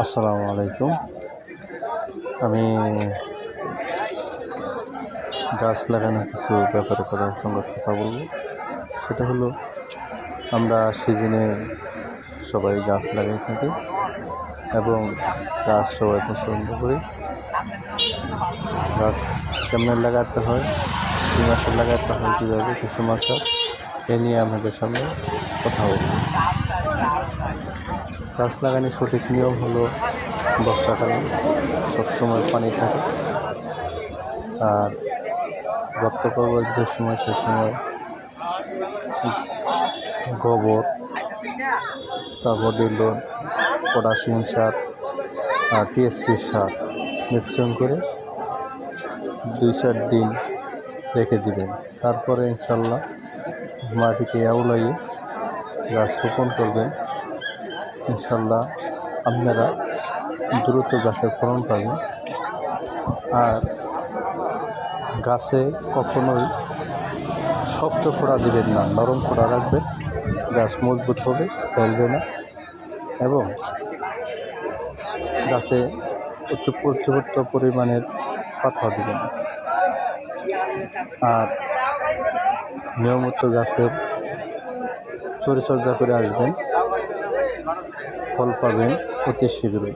আসসালামু আলাইকুম। আমি গাছ লাগানোর কিছু ব্যাপারে করার সঙ্গে কথা বলব। সেটা হলো, আমরা সিজনে সবাই গাছ লাগাই থাকি এবং গাছ সবাই পছন্দ করি। গাছ কেমনে লাগাতে হয়, কী মাসে লাগাতে হয়, কীভাবে, কিছু মাসে, এ নিয়ে আমাদের সামনে কথা বলব। গাছ লাগানোর সঠিক নিয়ম হলো বর্ষাকালে সবসময় পানি থাকে। আর রক্ত করবার যে সময়, সে সময় গোবর, তারপর দিল পটাশিয়াম সার আর টিএসপি সার। মিক্সিং করে দুই চার দিন রেখে দিবেন। তারপরে ইনশাল্লাহ মাটিকে আউলাইয়ে গাছ রোপণ করবেন। ইনশাল্লাহ আপনারা দ্রুত গাছের ফলন পাবেন। আর গাছে কখনোই শক্ত খোড়া দিবেন না, নরম খোড়া রাখবেন। গাছ মজবুত হবে, ফেলবে না। এবং গাছে উচ্চ পর্যাপ্ত পরিমাণের পাতা দিবেন আর নিয়মিত গাছের পরিচর্যা করে আসবেন। ফল পাবেন অতি শীঘ্রই।